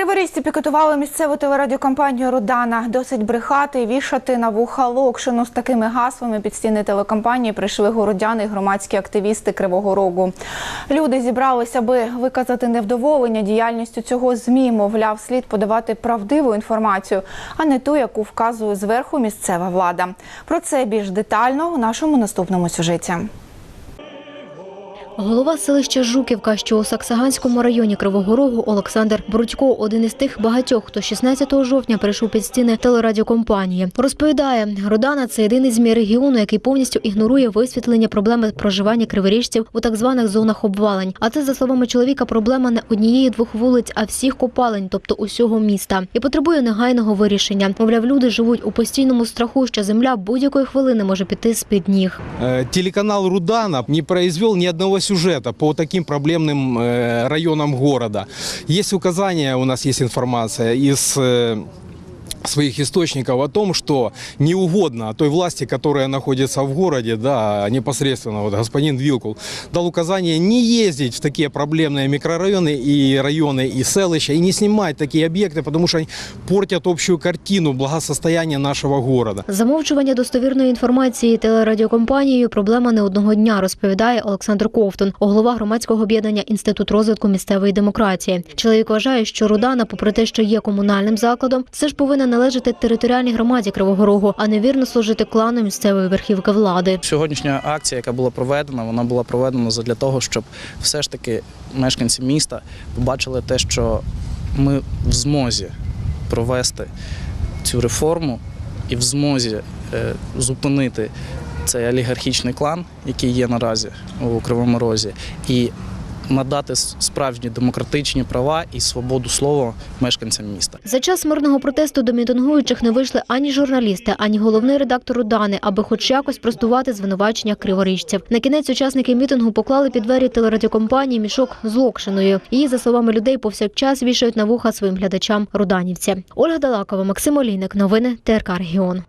Криворізці пікетували місцеву телерадіокомпанію Рудана. Досить брехати вішати на вуха Локшину. З такими гаслами під стіни телекомпанії прийшли городяни і громадські активісти Кривого Рогу. Люди зібралися, аби виказати невдоволення діяльністю цього ЗМІ. Мовляв, слід подавати правдиву інформацію, а не ту, яку вказує зверху місцева влада. Про це більш детально у нашому наступному сюжеті. Голова селища Жуківка, що у Саксаганському районі Кривого Рогу, Олександр Брудько, один із тих багатьох, хто 16 жовтня прийшов під стіни телерадіокомпанії. Розповідає, Родана це єдиний змі регіону, який повністю ігнорує висвітлення проблеми проживання криворіжців у так званих зонах обвалень. А це, за словами чоловіка, проблема не однієї двох вулиць, а всіх копалень, тобто усього міста, і потребує негайного вирішення. Мовляв, люди живуть у постійному страху, що земля будь-якої хвилини може піти з під ніг. Э, Телеканал Рудана не произвел ни одного сюжета по таким проблемным э, районам города. Есть указания, у нас есть информация из э, своих источников о том, что не угодно той власти, которая находится в городе, да, непосредственно вот господин Вилкул, дал указание не ездить в такие проблемные микрорайоны и районы и селища и не снимать такие объекты, потому что они портят общую картину благосостояния нашего города. Замовчування достовірної інформації телерадіокомпанією проблема не одного дня, розповідає Олександр Ковтун, голова громадського об'єднання Інститут розвитку місцевої демократії. Чоловік вважає, що Рудана, попри те, що є комунальним закладом, все ж повинна належати територіальній громаді Кривого Рогу, а не вірно служити клану місцевої верхівки влади. Сьогоднішня акція, яка була проведена, вона була проведена для того, щоб все ж таки мешканці міста побачили те, що ми в змозі провести цю реформу і в змозі е, зупинити цей олігархічний клан, який є наразі у Кривому Розі, і надати справжні демократичні права і свободу слова мешканцям міста. За час мирного протесту до мітингуючих не вийшли ані журналісти, ані головний редактор Рудани, аби хоч якось простувати звинувачення криворіжців. На кінець учасники мітингу поклали під двері телерадіокомпанії мішок з локшиною. Її, за словами людей, повсякчас вішають на вуха своїм глядачам руданівці. Ольга Далакова, Максим Олійник. Новини ТРК Регіон.